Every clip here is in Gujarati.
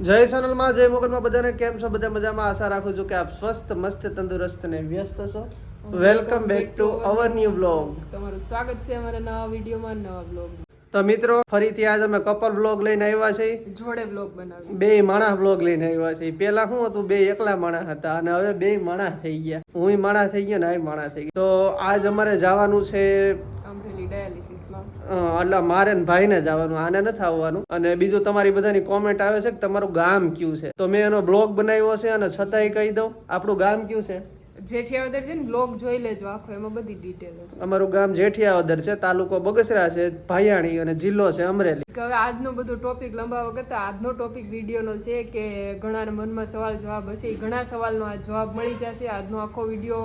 જય સોનલમાં જય મોગલમાં બધાને કેમ છો? બધા મજામાં? આશા રાખું છું કે આપ સ્વસ્થ મસ્ત તંદુરસ્ત અને વ્યસ્ત છો. Welcome back to our new blog તમારું સ્વાગત છે અમારા નવા વિડીયોમાં નવા બ્લોગ તો મિત્રો ફરીથી આજ અમે કપલ બ્લોગ લઈને આવ્યા છે જોડે બ્લોગ બનાવ્યો. બે માણસ બ્લોગ લઈને આવ્યા છે પેલા શું હતું? બે એકલા માણસ હતા અને હવે બે માણસ થઈ ગયા. હું માણસ થઈ ગયો ને આ માણસ થઈ ગયો. તો આજ અમારે જવાનું છે એટલે મારે ને ભાઈને જવાનું આને નથી આવવાનું. અને બીજું તમારી બધાની કોમેન્ટ આવે છે કે તમારું ગામ કયું છે? તો મેં એનો બ્લોગ બનાવ્યો છે અને છતાંય કહી દઉં આપણું ગામ કયું છે? જેઠિયાવદર છે ને બ્લોગ જોઈ લેજો આખો એમાં બધી ડિટેલ છે અમારું ગામ જેઠિયાવદર છે તાલુકો બગસરા છે ભાયાણી અને જિલ્લો છે અમરેલી. કે હવે આજનો બધો ટોપિક લંબાવવા કરતા આજનો ટોપિક વિડીયોનો છે કે ઘણાના મનમાં સવાલ જવાબ હશે. ઘણા સવાલનો આ જવાબ મળી જશે. આજનો આખો વીડિયો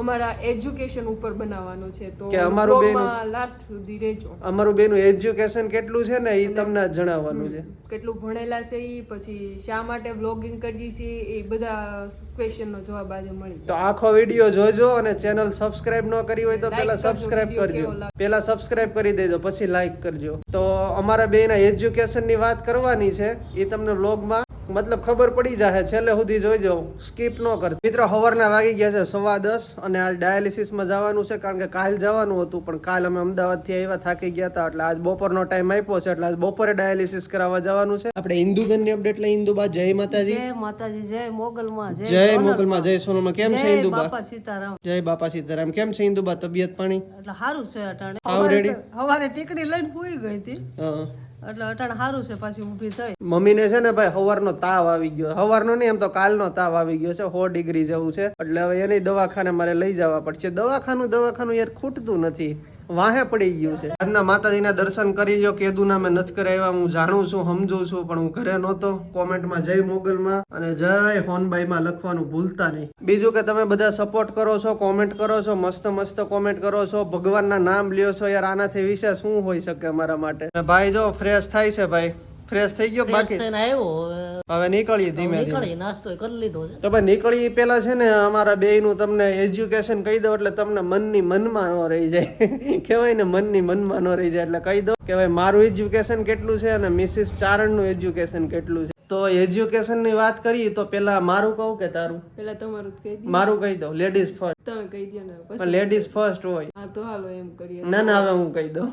અમારા એજ્યુકેશન ઉપર બનાવવાનો છે. તો અમારું બેન લાસ્ટ સુધી રહેજો. અમારું બેનું એજ્યુકેશન કેટલું છે ને એ તમને જણાવવાનું છે. કેટલું ભણેલા છે એ પછી શા માટે બ્લોગિંગ કરીએ છીએ એ બધા ક્વેશ્ચનનો જવાબ આજે મળી તો આખો વીડિયો જોજો અને ચેનલ સબસ્ક્રાઇબ ન કરી હોય તો પહેલા સબસ્ક્રાઇબ કરજો પહેલા સબસ્ક્રાઇબ કરી દેજો પછી લાઈક કરજો. તો અમારા બેના એજ્યુકેશનની વાત કરવાની છે એ તમને વ્લોગમાં મતલબ ખબર પડી જશે છેલ્લે સુધી જોઈજો. સ્કીપ ન કર. મિત્રો હવારના વાગી ગયા છે સવા દસ અને આજ ડાયાલિસિસમાં જવાનું છે કારણ કે કાલ જવાનું હતું પણ કાલ અમે અમદાવાદથી આવ્યા થાકી ગયા હતા એટલે આજ બપોરનો ટાઈમ આપ્યો છે એટલે આજ બપોરે ડાયાલિસિસ કરાવવા જવાનું છે. આપણે હિન્દુબેનની અપડેટ લઈ હિન્દુબા જય માતાજી. જય માતાજી જય મોગલમાં જય મોગલમાં જય સોનલમાં. કેમ છે જય હિન્દુબા સીતારામ. જય બાપા સીતારામ. કેમ છે હિન્દુબા તબિયત પાણી? એટલે સારું છે અટાણે? હવારે ટીકડી લઈને પૂરી ગઈ હતી. હા. એટલે અટાણ સારું છે, પાછી ઊભી થઈ. મમ્મીને છે ને ભાઈ હવારનો તાવ આવી ગયો. હવારનો નહીં, એમ તો કાલનો તાવ આવી ગયો છે, સો ડિગ્રી જેવું છે. એટલે હવે એની દવાખાને મારે લઈ જવા પડશે. દવાખાનું દવાખાનું યાર ખૂટતું નથી. વાહે પડી ગયું છે. આજના માતાજીના દર્શન કરી લો કેદુના મેં નથી કરાવ્યા, હું જાણું છું, સમજુ છું, પણ હું ઘરે નહોતો. કોમેન્ટમાં જય મોગલમાં અને જય હોનબાઈમાં લખવાનું ભૂલતા નહીં. બીજું કે તમે બધા સપોર્ટ કરો છો કોમેન્ટ કરો છો, મસ્ત મસ્ત કોમેન્ટ કરો છો, ભગવાનના નામ લ્યો છો યાર, આનાથી વિશે શું હોઈ શકે અમારા માટે? ભાઈ જો ફ્રેશ થાય છે ભાઈ. ફ્રેશ થઈ ગયો બાકી થઈને આવ્યો હવે નીકળી ધીમે નીકળી નાસ્તો કરી લીધો છે. તો ભાઈ નીકળી પેલા છે ને અમારા બે નું તમને એજ્યુકેશન કહી દો એટલે તમને મનની મનમાં ન રહી જાય. કહેવાય ને મનની મનમાં ન રહી જાય એટલે કહી દો કે ભાઈ મારું એજ્યુકેશન કેટલું છે અને મિસિસ ચારણનું એજ્યુકેશન કેટલું છે? તો એજ્યુકેશનની વાત કરીએ તો પેલા મારું કહું કે તારું? પેલા તમારું કહી મારું કહી દઉં લેડીઝ ફર્સ્ટ તમે કહી દો ને પણ લેડીઝ ફર્સ્ટ હોય. હા તો હાલો એમ કરીએ. ના ના હવે હું કહી દઉં.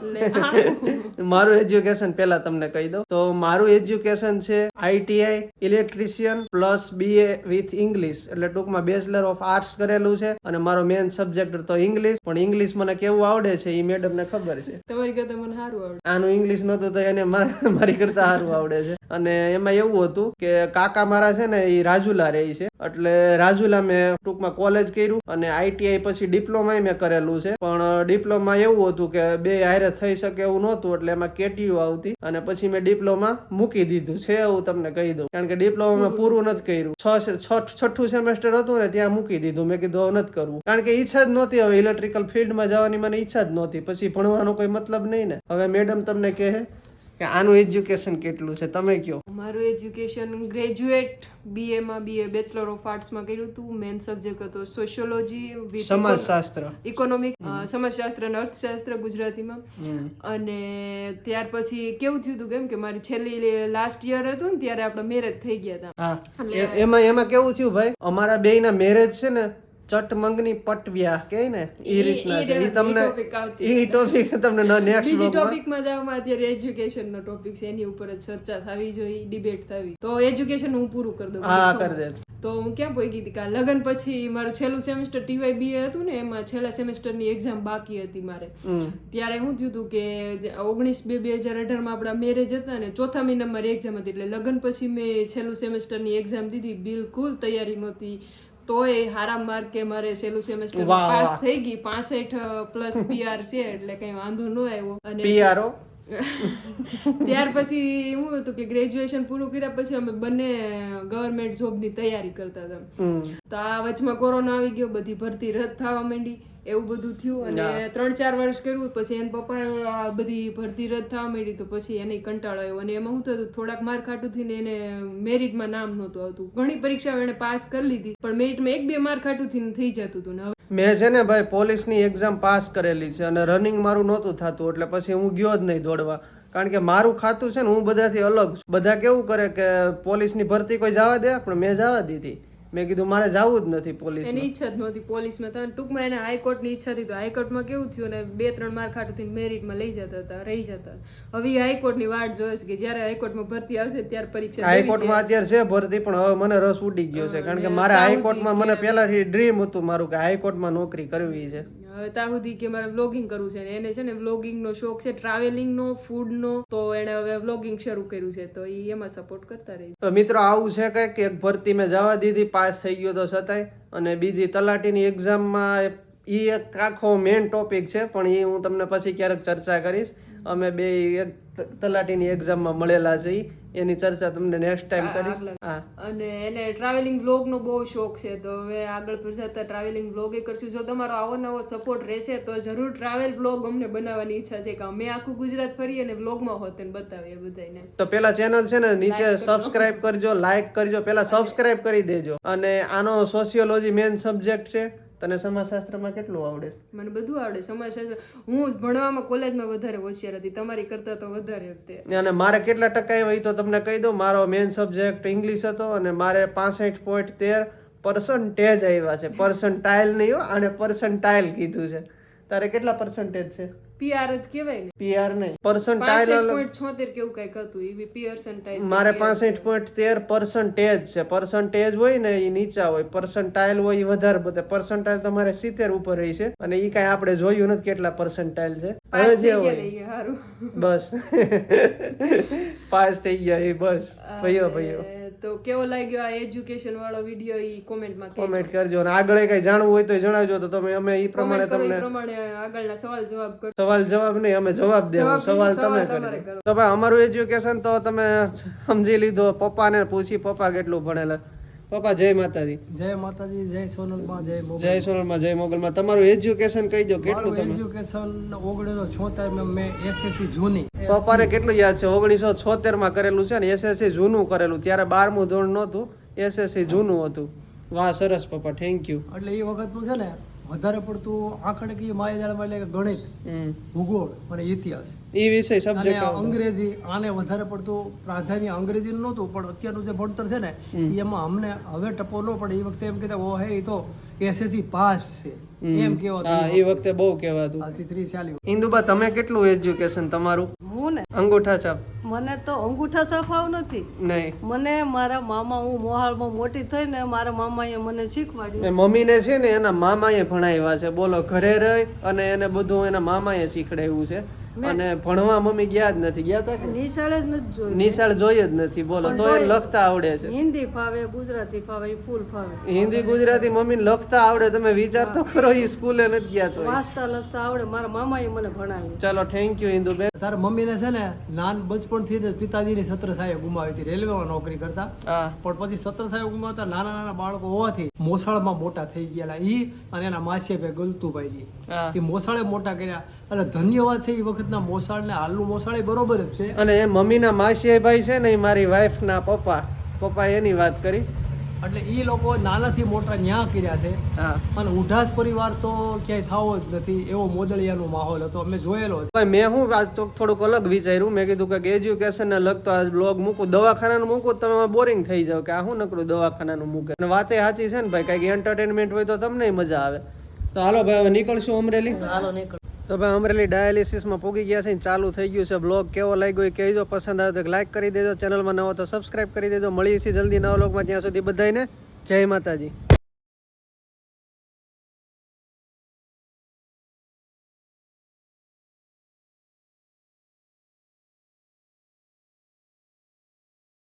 મારું એજ્યુકેશન પેલા તમને કહી દઉં. તો મારું એજ્યુકેશન છે ITI electrician plus BA with English. એટલે ટૂંકમાં બેચલર ઓફ આર્ટ્સ કરેલું છે અને મારો મેન સબ્જેક્ટ તો ઇંગ્લિશ. પણ ઇંગ્લિશ મને કેવું આવડે છે એ મેડમને ખબર છે. તમારી કરતા મને સારું આવડે. આનું ઇંગ્લિશ નહોતું તો એને મારી કરતા સારું આવડે છે. અને એમાં એવું હતું કે કાકા મારા છે ને એ રાજુલા રહે છે. એટલે રાજુલા મેં ટૂંકમાં કોલેજ કર્યું અને આઈટીઆઈ પછી ડિપ્લોમા મેં કરેલું છે. પણ ડિપ્લોમા એવું હતું કે બે હારે થઈ શકે એવું નહોતું એટલે એમાં કેટીયુ આવતી અને પછી મેં ડિપ્લોમા મૂકી દીધું છે એવું તમને કહી દઉં. કારણ કે ડિપ્લોમા મેં પૂરું નથી કર્યું. છ છઠ્ઠું સેમેસ્ટર હતું ને ત્યાં મૂકી દીધું. મેં કીધું હવે નથી કરવું. કારણ કે ઈચ્છા જ નહોતી હવે ઇલેક્ટ્રિકલ ફિલ્ડમાં જવાની મને ઈચ્છા જ નહોતી. પછી ભણવાનો કોઈ મતલબ નહીં ને. હવે મેડમ તમને કહે કે આનું એજ્યુકેશન કેટલું છે? તમે કયો? મારું એજ્યુકેશન ગ્રેજ્યુએટ બીએ માં બીએ બેચલર ઓફ આર્ટ્સમાં કર્યું હતું મેન સબ્જેક્ટ હતો સોશિયોલોજી સમાજશાસ્ત્ર. ઇકોનોમિક સમાજશાસ્ત્ર અને અર્થશાસ્ત્ર ગુજરાતીમાં. અને ત્યાર પછી કેવું થયું હતું કેમ કે મારી છેલ્લી લાસ્ટ યર હતું ને ત્યારે આપણા મેરેજ થઈ ગયા હતા એમાં એમાં કેવું થયું ભાઈ? અમારા બે ના મેરેજ છે ને ચટમંગની પટવ્યા કે ને? એ રીતના છે. ઈ તમને એ ટોપિક તમને નેક્સ્ટ બીજી ટોપિકમાં જવામાં અત્યારે એજ્યુકેશન નો ટોપિક છે. એની ઉપર જ ચર્ચા થવી જોઈએ ડિબેટ થવી. તો એજ્યુકેશન હું પૂરું કરી દઉં. હા કરી દે. તો હું ક્યાં પહોંચી ગઈ કા લગન પછી મારું છેલ્લું સેમેસ્ટર ટીવાય બીએ હતું ને એમાં છેલ્લા સેમેસ્ટરની એક્ઝામ બાકી હતી મારે. ત્યારે હું થયું હતું કે ઓગણીસ બે બે હજાર અઢારમાં આપણા મેરેજ હતા ને ચોથા મહિના મારી એક્ઝામ હતી. એટલે લગન પછી મેં છેલ્લું સેમેસ્ટરની એક્ઝામ દીધી. બિલકુલ તૈયારી નહોતી. તોય હારા માર્કે મારે છેલ્લું સેમેસ્ટર પાસ થઈ ગઈ પાસઠ પ્લસ પીઆર છે એટલે કઈ વાંધો ન આવ્યો. અને પીઆરઓ ત્યાર પછી એવું હતું કે ગ્રેજ્યુએશન પૂરું કર્યા પછી અમે બંને ગવર્મેન્ટ જોબની તૈયારી કરતા હતા. તો આ વચમાં કોરોના આવી ગયો બધી ભરતી રદ થવા માંડી. એવું બધું થયું અને ત્રણ ચાર વર્ષ કર્યું પછી એના પપ્પા આ બધી ભરતી રદ થવા માંડી તો પછી એને કંટાળો આવ્યો. અને એમાં શું થતું થોડાક માર ખાટું થઈને એને મેરિટમાં નામ નહોતું આવતું. ઘણી પરીક્ષાઓ એને પાસ કરી લીધી પણ મેરિટમાં એક બે માર ખાટું થઈને થઈ જતું હતું ને મેં છે ને ભાઈ પોલીસની એક્ઝામ પાસ કરેલી છે અને રનિંગ મારું નહોતું થતું એટલે પછી હું ગયો જ નહીં દોડવા. કારણ કે મારું ખાતું છે ને હું બધાથી અલગ છું. બધા કેવું કરે કે પોલીસની ભરતી કોઈ જવા દે? પણ મેં જવા દીધી. મેં કીધું મારે જવું જ નથી પોલીસ એની ઈચ્છા જ નહોતી પોલીસમાં. તો ટૂંકમાં એને હાઈકોર્ટની ઈચ્છા હતી તો હાઈકોર્ટમાં કેવું થયું ને બે ત્રણ માર ખાટુથી મેરિટમાં લઈ જતા હતા રહી જતા. હવે હાઈકોર્ટની વાટ જોવે છે કે જ્યારે હાઈકોર્ટમાં ભરતી આવશે ત્યારે પરીક્ષા હાઈકોર્ટમાં હાઈકોર્ટમાં અત્યારે છે ભરતી પણ હવે મને રસ ઉડી ગયો છે. કારણ કે મારે હાઈકોર્ટમાં મને પહેલાથી ડ્રીમ હતું મારું કે હાઈકોર્ટમાં નોકરી કરવી છે. ત્યાં સુધી કે મારે વ્લોગિંગ કરવું છે એને છે ને વ્લોગિંગનો શોખ છે ટ્રાવેલિંગનો ફૂડનો તો એણે હવે વ્લોગિંગ શરૂ કર્યું છે, તો એ એમાં સપોર્ટ કરતા રહી તો મિત્રો આવું છે કે એક ભરતી મેં જવા દીધી, પાસ થઈ ગયો તો છતાંય અને બીજી તલાટીની એક્ઝામમાં એ એક આખો મેઇન ટોપિક છે પણ એ હું તમને પછી ક્યારેક ચર્ચા કરીશ. અમે બે એક તલાટીની એક્ઝામમાં મળેલા છે એની ચર્ચા તમને નેક્સ્ટ ટાઈમ કરીશ. હા. અને એને ટ્રાવેલિંગ બ્લોગનો બહુ શોખ છે તો હવે આગળ પર જતા ટ્રાવેલિંગ બ્લોગ એ કરશું. જો તમારો આવો નવો સપોર્ટ રહેશે તો જરૂર ટ્રાવેલ બ્લોગ અમને બનાવવાની ઈચ્છા છે કે અમે આખું ગુજરાત ફરી અને વ્લોગમાં હોત ને બતાવીએ બધાને તો પેલા ચેનલ છે ને નીચે સબસ્ક્રાઇબ કરજો લાઈક કરજો પેલા સબસ્ક્રાઇબ કરી દેજો. અને આનો સોશિયોલોજી મેઇન સબ્જેક્ટ છે. તને સમાજશાસ્ત્રમાં કેટલું આવડે છે? મને બધું આવડે સમાજશાસ્ત્ર. હું ભણવામાં કોલેજમાં વધારે હોશિયાર હતી તમારી કરતા તો વધારે હતી અને મારે કેટલા ટકા આવ્યા તો તમને કહી દઉં મારો મેઇન સબ્જેક્ટ ઇંગ્લિશ હતો અને મારે પાસઠ પોઈન્ટ તેર પર્સન્ટેજ આવ્યા છે. પર્સન્ટાઇલ નહીં હો આને પર્સન્ટાઇલ કીધું છે. તારે કેટલા પર્સન્ટેજ છે? પીઆર જ કહેવાય ને. પીઆર નહીં. પર્સન્ટાઇલ છોતેર કેવું કંઈક હતું એ પર્સન્ટાઇલ મારે પાસઠ પોઈન્ટ તેર પર્સન્ટેજ છે. પર્સન્ટેજ હોય ને એ નીચા હોય. પર્સન્ટાઇલ હોય એ વધારે બધે. પર્સન્ટાઇલ તમારે સિત્તેર ઉપર રહી છે. અને એ કાંઈ આપણે જોયું નથી કેટલા પર્સન્ટાઇલ છે. હવે જે ગયા હોય. હારું. બસ. પાસ થઈ ગયા એ બસ. ભયો ભયો. તો કેવો લાગ્યો આ એજ્યુકેશન વાળો વીડિયો ઈ કોમેન્ટમાં કોમેન્ટ કરજો અને આગળ કઈ જાણવું હોય તો જણાવજો. તો તમે અમે ઈ પ્રમાણે તમને પ્રમાણે આગળના સવાલ જવાબ કરો. સવાલ જવાબ નહીં અમે જવાબ દેવો. સવાલ સવાલ તમે કરો. તો ભાઈ અમારું એજ્યુકેશન તો તમે સમજી લીધો. પપ્પાને પૂછી પપ્પા કેટલું ભણેલા. પપ્પા જય માતાજી. જય માતાજી જય સોનલમાં જય મોગલ. જય સોનલમાં જય મોગલમાં. તમારું એજ્યુકેશન કહી દો કેટલું તમે? એજ્યુકેશન ઓગણીસો છોતેરમાં મેં એસએસસી જૂની. પપ્પાને કેટલું યાદ છે? ઓગણીસો છોતેરમાં કરેલું છે ને એસએસસી જૂનું કરેલું. ત્યારે બારમું ધોરણ નહોતું એસએસસી જૂનું હતું. વાહ સરસ પપ્પા થેન્ક યુ એટલે એ વખતનું છે ને વધારે પડતું આંકડકીય માયાજાળમાં એટલે ગણિત ભૂગોળ અને ઇતિહાસ. એ વિષય સબ્જેક્ટ અંગ્રેજી આને વધારે પડતું પ્રાધાન્ય અંગ્રેજી નહોતું પણ અત્યારનું જે ભણતર છે ને એમાં અમને હવે ટપો ન પડે. એ વખતે એમ કહેતા ઓ હે એ તો એસએસસી પાસ છે. એમ કહેવાતું એ વખતે. બહુ કહેવાતું. આજથી ત્રીસ ચાલી ઇન્દુબા તમે કેટલું એજ્યુકેશન તમારું? હું ને? અંગૂઠા છાપ. મને તો અંગૂઠા સફાવ નથી. નહીં. મને મારા મામા હું મોહાળમાં મોટી થઈ ને મારા મામાએ મને શીખવાડ્યું. ને મમ્મીને છે ને એના મામાએ ભણાવ્યા છે. બોલો ઘરે રહી અને એને બધું એના મામાએ શીખડાવ્યું છે. અને ભણવા મમ્મી ગયા જ નથી. ગયા તા નિશાળ નિશાળે જ નથી જોયું. નિશાળ જોઈ જ નથી. બોલો તો એ લખતા આવડે છે. હિન્દી ફાવે ગુજરાતી ફાવે ઈ ફૂલ ફાવે. હિન્દી ગુજરાતી મમ્મી લખતા આવડે. તમે વિચાર તો કરો એ સ્કૂલે નથી ગયા તો વાંચતા લખતા આવડે. મારા મામાએ મને ભણાવ્યું. ચાલો થેન્ક યુ ઇન્દુબેન. તારા મમ્મીને છે ને નાન બચપણથી જ પિતાજીની સાહેબ ગુમાવી હતી. રેલવેમાં નોકરી કરતા. પણ પછી છત્રછાયા ગુમાવતા નાના નાના બાળકો હોવાથી મોસાળમાં મોટા થઈ ગયેલા ઈ અને એના માસીએ ભાઈ ગલતુભાઈ એ મોસાળે મોટા કર્યા. એટલે ધન્યવાદ છે એ વખતના મોસાળ ને હાલનું મોસાળે બરોબર જ છે. અને એ મમ્મીના માસીયાઈ ભાઈ છે ને એ મારી વાઈફના પપ્પા. પપ્પા એની વાત કરી. એટલે એ લોકો નાનાથી મોટા ન્યા કર્યા છે. હા. અને ઉઢાસ પરિવાર તો ક્યાંય થવો જ નથી એવો મોદળિયાનો માહોલ હતો. અમે જોયેલો છે. ભાઈ મેં હું આજ તો થોડુંક અલગ વિચાર્યું. મેં કીધું કે એજ્યુકેશન ને લગતો આ બ્લોગ મૂકું. દવાખાનાનું મૂકું તો તમે બોરિંગ થઈ જાવ કે આ શું નકરું દવાખાનાનું મૂકે? અને વાતે સાચી છે ને ભાઈ કંઈક એન્ટરટેનમેન્ટ હોય તો તમને મજા આવે. તો હાલો ભાઈ હવે નીકળશું અમરેલી. હાલો નીકળ તો ભાઈ અમરેલી ડાયાલિસિસમાં પૂગી ગયા છે ચાલુ થઈ ગયું છે બ્લોગ કેવો લાગ્યો એ કહેજો, પસંદ આવે તો લાઇક કરી દેજો. ચેનલમાં નવો તો સબસ્ક્રાઈબ કરી દેજો. મળીએ છીએ જલ્દી નવા બ્લોગમાં ત્યાં સુધી બધાને જય માતાજી.